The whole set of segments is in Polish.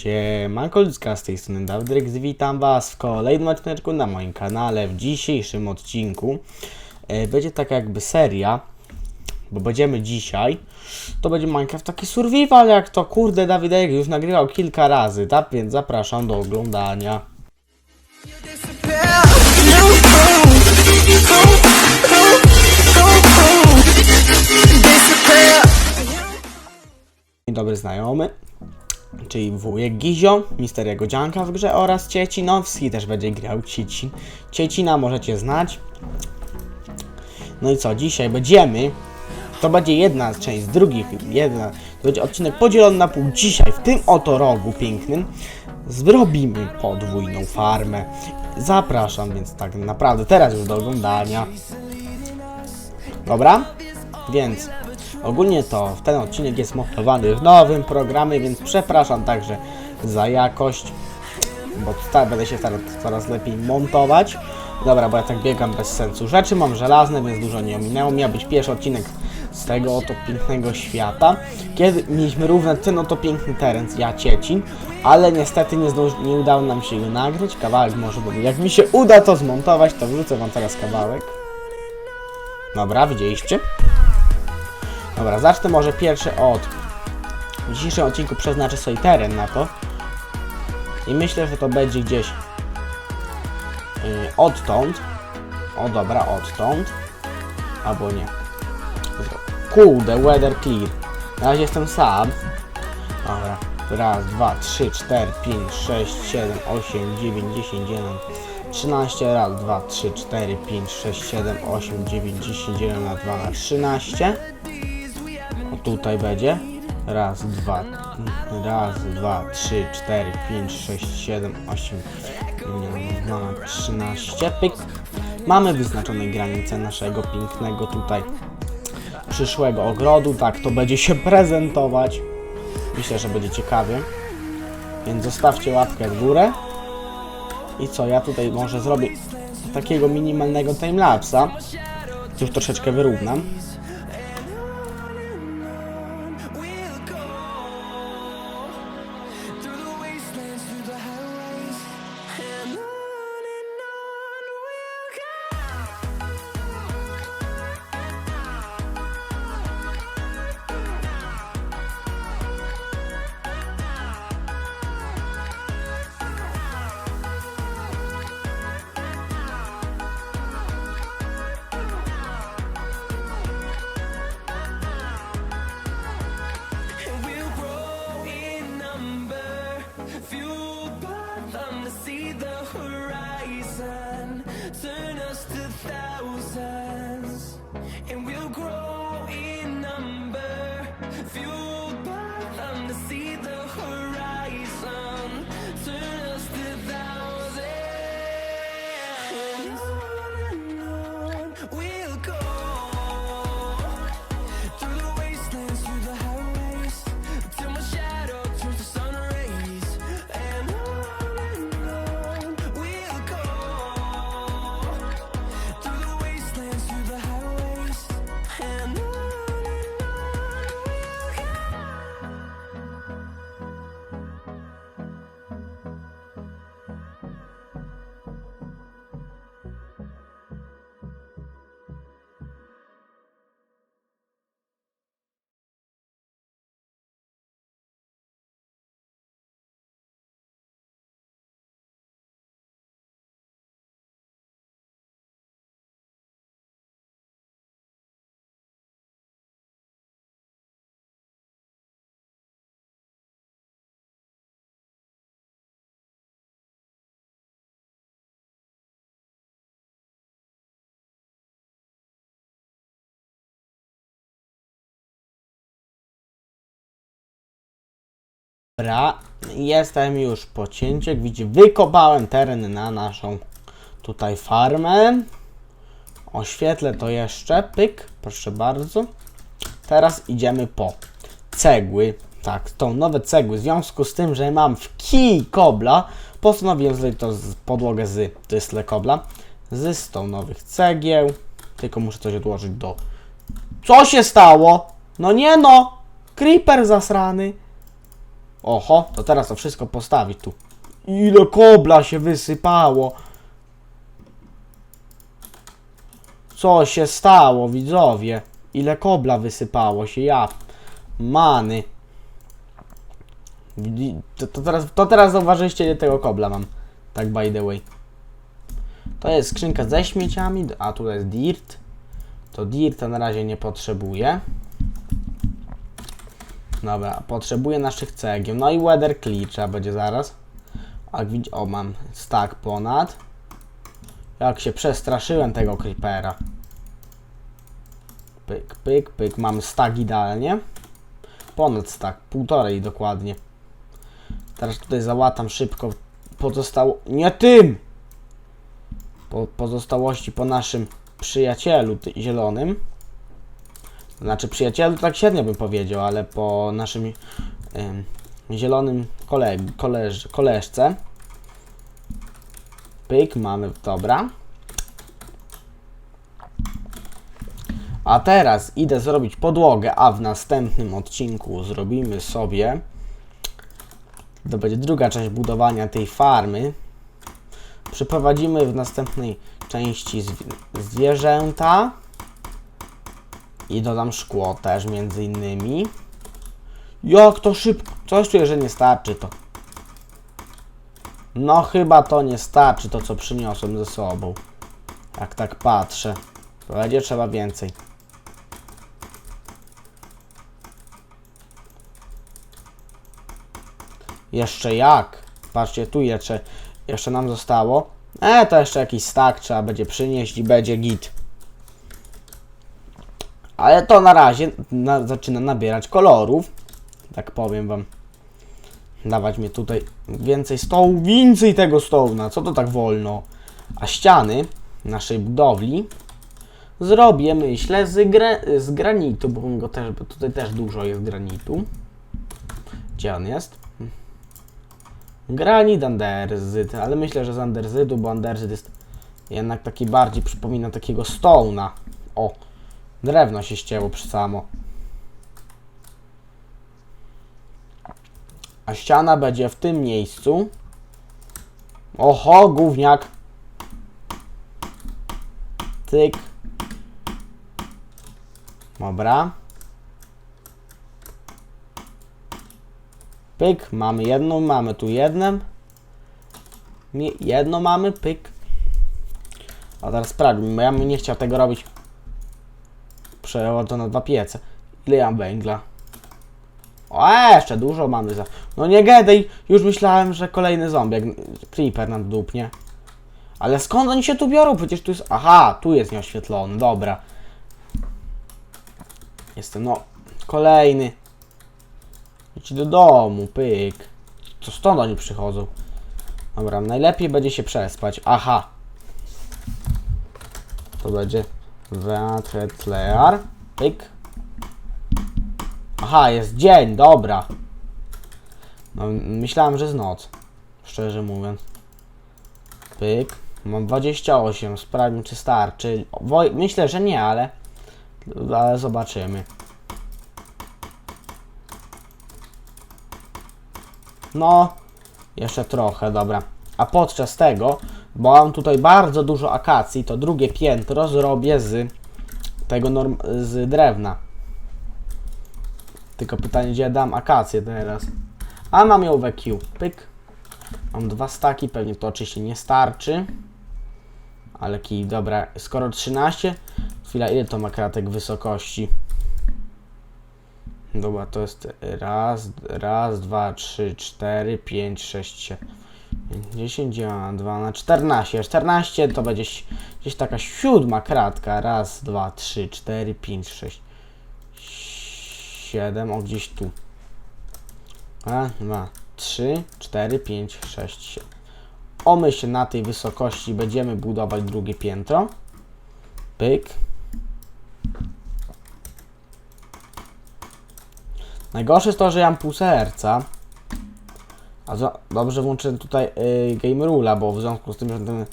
Siemanko ludzka, z tej strony Dawdryx, witam was w kolejnym odcinku na moim kanale. W dzisiejszym odcinku e, będzie taka jakby seria, bo będziemy dzisiaj, to będzie Minecraft taki survival, jak to kurde Dawidek już nagrywał kilka razy, tak więc zapraszam do oglądania. Dobry znajomy, czyli wujek Gizio, mister Jagodzianka w grze oraz Ciecinowski też będzie grał Ciecin. Ciecina możecie znać. No i co, dzisiaj będziemy, to będzie jedna część z drugich, jedna, to będzie odcinek podzielony na pół. Dzisiaj w tym oto rogu pięknym zrobimy podwójną farmę. Zapraszam więc tak naprawdę teraz już do oglądania. Dobra? Więc ogólnie to ten odcinek jest montowany w nowym programie, więc przepraszam także za jakość, bo sta- będę się starał coraz lepiej montować. Dobra, bo ja tak biegam bez sensu. Rzeczy mam żelazne, więc dużo nie ominęło. Miał być pierwszy odcinek z tego oto pięknego świata, kiedy mieliśmy równo ten oto piękny teren z Jaciecin, ale niestety nie, nie udało nam się go nagrać. Kawałek może był. Jak mi się uda to zmontować, to wrzucę wam teraz kawałek. Dobra, widzieliście? Dobra, zacznę może pierwszy od. W dzisiejszym odcinku przeznaczę sobie teren na to. I myślę, że to będzie gdzieś yy, odtąd. O dobra, odtąd. Albo nie. Kurde, weather clear. Na razie jestem sam. Dobra. Raz, dwa, trzy, cztery, pięć, sześć, siedem, osiem, dziewięć, dziesięć, jeden, trzynaście. Raz, dwa, trzy, cztery, pięć, sześć, siedem, osiem, dziewięć, dziesięć, jeden na dwa na trzynaście. Tutaj będzie. Raz, dwa, raz, dwa, trzy, cztery, pięć, sześć, siedem, osiem, dziewięć, trzynaście. Pyk. Mamy wyznaczone granice naszego pięknego tutaj przyszłego ogrodu. Tak to będzie się prezentować. Myślę, że będzie ciekawie. Więc zostawcie łapkę w górę. I co, ja tutaj może zrobię takiego minimalnego timelapsa. Już troszeczkę wyrównam. Dobra, jestem już po cięciu. Jak widzicie, wykopałem teren na naszą tutaj farmę. Oświetlę to jeszcze. Pyk, proszę bardzo. Teraz idziemy po cegły. Tak, tą nowe cegły. W związku z tym, że mam w kij kobla, postanowiłem zrobić to z podłogę z tysle kobla. Z 100 nowych cegieł. Tylko muszę coś odłożyć do... Co się stało? No nie no! Creeper zasrany. Oho, to teraz to wszystko postawić tu. Ile kobla się wysypało. Co się stało, widzowie? Ile kobla wysypało się, ja. Many. To, to, teraz, to teraz zauważyliście, ile tego kobla mam. Tak by the way. To jest skrzynka ze śmieciami, a tu jest dirt. To dirta na razie nie potrzebuję. Dobra, potrzebuję naszych cegieł. No i weather trzeba będzie zaraz. Jak widzi, o mam stack ponad. Jak się przestraszyłem tego creepera. Pyk, pyk, pyk. Mam stack idealnie. Ponad stack, półtorej dokładnie. Teraz tutaj załatam szybko pozostało... Nie tym! Po pozostałości po naszym przyjacielu zielonym. Znaczy przyjacielu tak średnio bym powiedział, ale po naszym em, zielonym koleg, koleż, koleżce. Pyk, mamy, dobra. A teraz idę zrobić podłogę, a w następnym odcinku zrobimy sobie to będzie druga część budowania tej farmy. Przeprowadzimy w następnej części zwi- zwierzęta i dodam szkło też między innymi. Jak to szybko? Coś czuję, że nie starczy to. No chyba to nie starczy to, co przyniosłem ze sobą. Jak tak patrzę. Będzie trzeba więcej. Jeszcze jak? Patrzcie, tu jeszcze, jeszcze nam zostało. E, to jeszcze jakiś stack trzeba będzie przynieść i będzie git. Ale to na razie na, zaczyna nabierać kolorów. Tak powiem wam. Dawać mi tutaj więcej stołu, więcej tego stołu. Na co to tak wolno? A ściany naszej budowli zrobię, myślę, z, gra, z granitu, bo go też, bo tutaj też dużo jest granitu. Gdzie on jest? Granit Anderzyt, ale myślę, że z Anderzytu, bo Anderzyt jest jednak taki bardziej przypomina takiego stone'a. O, drewno się ścięło przy samo. A ściana będzie w tym miejscu. Oho, gówniak. Tyk. Dobra. Pyk, mamy jedną, mamy tu jedną. Jedno mamy, pyk. A teraz sprawdźmy, bo ja bym nie chciał tego robić. To na dwa piece. Ile ja mam węgla? O, jeszcze dużo mamy za... No nie gadaj, już myślałem, że kolejny zombiak, creeper nam dupnie. Ale skąd oni się tu biorą? Przecież tu jest... Aha, tu jest nieoświetlony, dobra. Jestem, no, kolejny. Idź do domu, pyk. Co stąd oni przychodzą? Dobra, najlepiej będzie się przespać. Aha. To będzie Weatretlear. Pyk. Aha, jest dzień, dobra. No, myślałem, że jest noc. Szczerze mówiąc. Pyk. Mam 28. Sprawdźmy, czy starczy. Myślę, że nie, ale... Ale zobaczymy. No, jeszcze trochę, dobra. A podczas tego, bo mam tutaj bardzo dużo akacji, to drugie piętro zrobię z tego norm- z drewna. Tylko pytanie, gdzie ja dam akację teraz. A mam ją w EQ. Pyk. Mam dwa staki, pewnie to oczywiście nie starczy. Ale kij, dobra, skoro 13, chwila, ile to ma kratek wysokości? Dobra, to jest raz, raz, dwa, trzy, cztery, pięć, sześć, siedem, dziesięć, dwa na 14. 14 to będzie gdzieś taka siódma kratka. Raz, dwa, trzy, cztery, pięć, sześć, siedem, o gdzieś tu. Raz, dwa, trzy, cztery, pięć, sześć, siedem. O myśl na tej wysokości będziemy budować drugie piętro. Pyk. Najgorsze jest to, że ja mam pół serca. A za, dobrze włączyłem tutaj y, Game Rule'a, bo w związku z tym, że ten,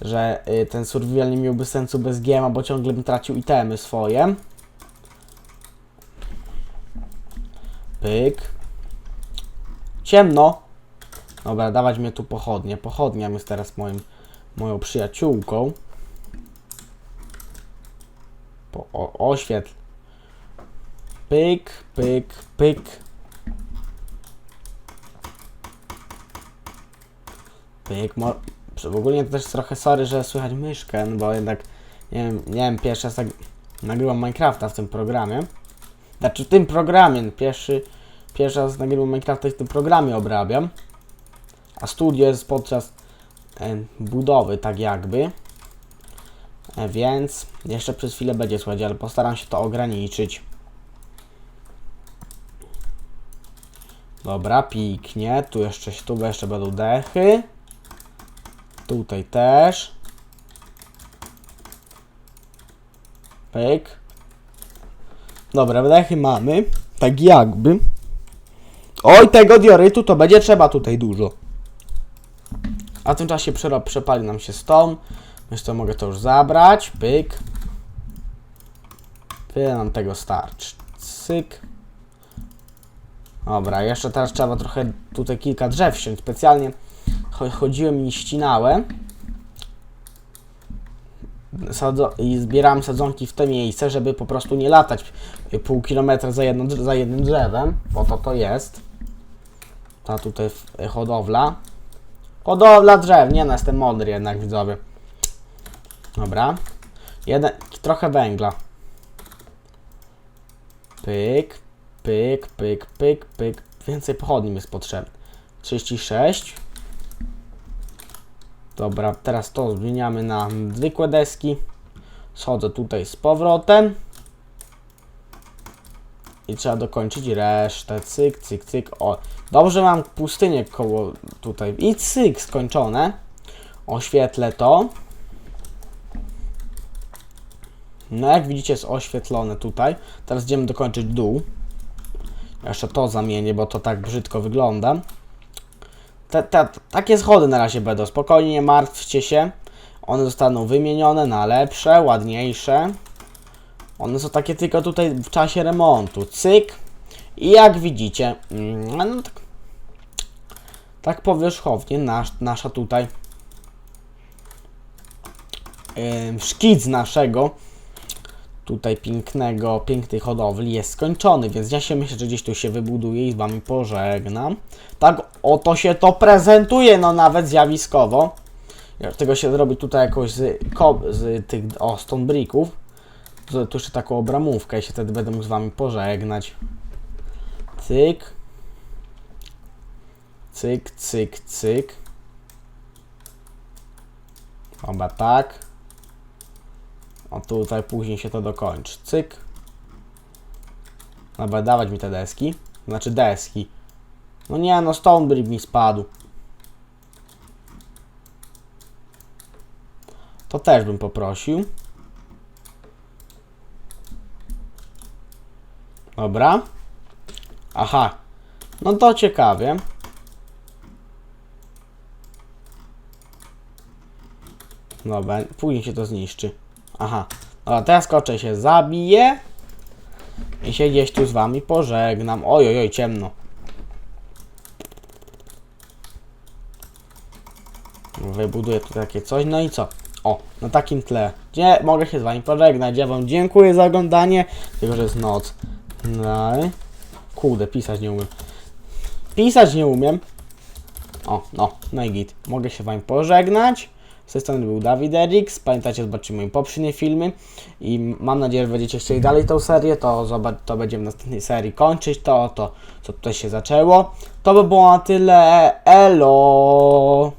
że y, ten survival nie miałby sensu bez giema, bo ciągle bym tracił itemy swoje. Pyk. ciemno. Dobra, dawać mnie tu pochodnie. Pochodnia jest teraz moim, moją przyjaciółką. Po, o, oświetl. Pyk, pyk, pyk. Pyk, mo... ogóle to też trochę sorry, że słychać myszkę, no bo jednak nie wiem, nie wiem, pierwszy raz tak nagrywam Minecrafta w tym programie. Znaczy w tym programie, no, pierwszy, pierwszy raz nagrywam Minecrafta w tym programie obrabiam. A studio jest podczas e, budowy, tak jakby. E, więc jeszcze przez chwilę będzie słychać, ale postaram się to ograniczyć. Dobra, piknie. Tu jeszcze, tu jeszcze będą dechy. Tutaj też. Pyk. Dobra, dechy mamy. Tak jakby. Oj, tego diorytu to będzie trzeba tutaj dużo. A w tym czasie przero- przepali nam się stone. Myślę, że mogę to już zabrać. Pyk. Tyle nam tego starczy. Cyk. Dobra, jeszcze teraz trzeba trochę tutaj kilka drzew wziąć. Specjalnie chodziłem i ścinałem. I zbierałem sadzonki w te miejsce, żeby po prostu nie latać pół kilometra za, jedno, za jednym drzewem. Po to to jest. Ta tutaj hodowla. Hodowla drzew. Nie no, jestem mądry jednak widzowie. Dobra. Jeden, trochę węgla. Pyk, pyk, pyk, pyk, pyk. Więcej pochodni jest potrzebne. 36. Dobra, teraz to zmieniamy na zwykłe deski. Schodzę tutaj z powrotem. I trzeba dokończyć resztę. Cyk, cyk, cyk. O, dobrze mam pustynię koło tutaj. I cyk, skończone. Oświetlę to. No jak widzicie jest oświetlone tutaj. Teraz idziemy dokończyć dół. Jeszcze to zamienię, bo to tak brzydko wygląda. Te, te, takie schody na razie będą. Spokojnie, nie martwcie się. One zostaną wymienione na lepsze, ładniejsze. One są takie tylko tutaj w czasie remontu. Cyk. I jak widzicie, mm, no tak, tak powierzchownie nasz, nasza tutaj ym, szkic naszego tutaj pięknego, pięknej hodowli jest skończony, więc ja się myślę, że gdzieś tu się wybuduje i z Wami pożegnam. Tak oto się to prezentuje, no nawet zjawiskowo. Tego się zrobi tutaj jakoś z, z tych, o, stone bricków, to tu jeszcze taką obramówkę i się wtedy będę mógł z Wami pożegnać. Cyk. Cyk, cyk, cyk. Chyba tak. O tutaj później się to dokończy. Cyk. Dobra, dawać mi te deski. Znaczy deski. No nie, no stone brick mi spadł. To też bym poprosił. Dobra. Aha. No to ciekawie. Dobra, później się to zniszczy. Aha. Dobra, teraz skoczę się zabiję. I się gdzieś tu z wami pożegnam. Oj, oj, ciemno. Wybuduję tu takie coś. No i co? O, na takim tle. Gdzie mogę się z wami pożegnać. Ja wam dziękuję za oglądanie. Tylko, że jest noc. No. Kurde, pisać nie umiem. Pisać nie umiem. O, no, no i git. Mogę się wam pożegnać. Z tej strony był Dawid Erix. Pamiętajcie, zobaczymy moje poprzednie filmy. I mam nadzieję, że będziecie chcieli dalej tą serię. To, to będziemy w następnej serii kończyć. To, to, co tutaj się zaczęło. To by było na tyle. Elo!